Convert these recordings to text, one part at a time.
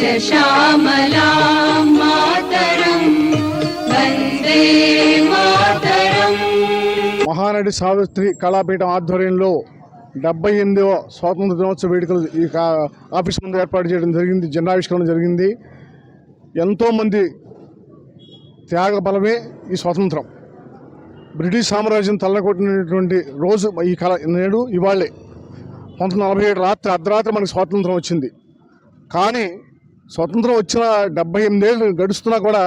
श्यामला మహానటి సావిత్రి కళాపీఠం ఆధ్వర్యంలో డెబ్బై ఎనిమిదవ స్వాతంత్ర దినోత్సవ వేడుకలు ఈ ఆఫీస్ ముందు ఏర్పాటు చేయడం జరిగింది జెండావిష్కరణ జరిగింది. ఎంతోమంది త్యాగ బలమే ఈ స్వాతంత్రం. బ్రిటిష్ సామ్రాజ్యం తల్లకొట్టినటువంటి రోజు ఈ కళ నేడు ఇవాళే. పంతొమ్మిది నలభై ఏడు రాత్రి అర్ధరాత్రి మనకి స్వాతంత్రం వచ్చింది. కానీ స్వతంత్రం వచ్చిన డెబ్బై ఎనిమిదేళ్ళు గడుస్తున్నా కూడా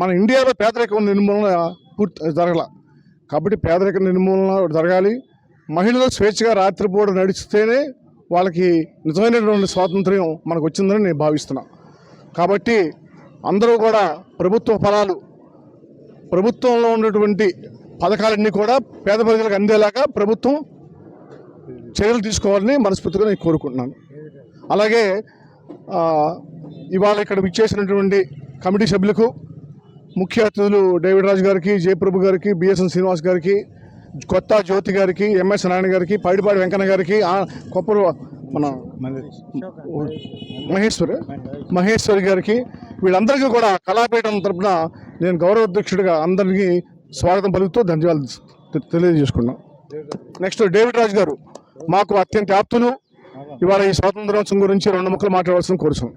మన ఇండియాలో పేదరికం నిర్మూలన పూర్తి జరగల. కాబట్టి పేదరిక నిర్మూలన జరగాలి. మహిళలు స్వేచ్ఛగా రాత్రిపూట నడిస్తేనే వాళ్ళకి నిజమైనటువంటి స్వాతంత్ర్యం మనకు వచ్చిందని నేను భావిస్తున్నా. కాబట్టి అందరూ కూడా ప్రభుత్వ ఫలాలు ప్రభుత్వంలో ఉన్నటువంటి పథకాలన్నీ కూడా పేద ప్రజలకు అందేలాగా ప్రభుత్వం చర్యలు తీసుకోవాలని మనస్ఫూర్తిగా నేను కోరుకుంటున్నాను. అలాగే ఇవాళ ఇక్కడ విచ్చేసినటువంటి కమిటీ సభ్యులకు ముఖ్య అతిథులు డేవిడ్ రాజు గారికి జయప్రభు గారికి బిఎస్ఎన్ శ్రీనివాస్ గారికి కొత్త జ్యోతి గారికి ఎంఎస్ నారాయణ గారికి పైడిపాటి వెంకన్న గారికి ఆ, కొప్పరు మన మహేశ్వరి మహేశ్వరి గారికి వీళ్ళందరికీ కూడా కళాపీఠం తరపున నేను గౌరవ అధ్యక్షుడిగా అందరికీ స్వాగతం పలుకుతూ ధన్యవాదాలు తె- తెలియజేసుకున్నాం. నెక్స్ట్ డేవిడ్ రాజు గారు మాకు అత్యంత ఆప్తులు. ఇవాళ ఈ స్వాతంత్రోత్సవం గురించి రెండు ముక్కలు మాట్లాడవలసిన కోరుతున్నాం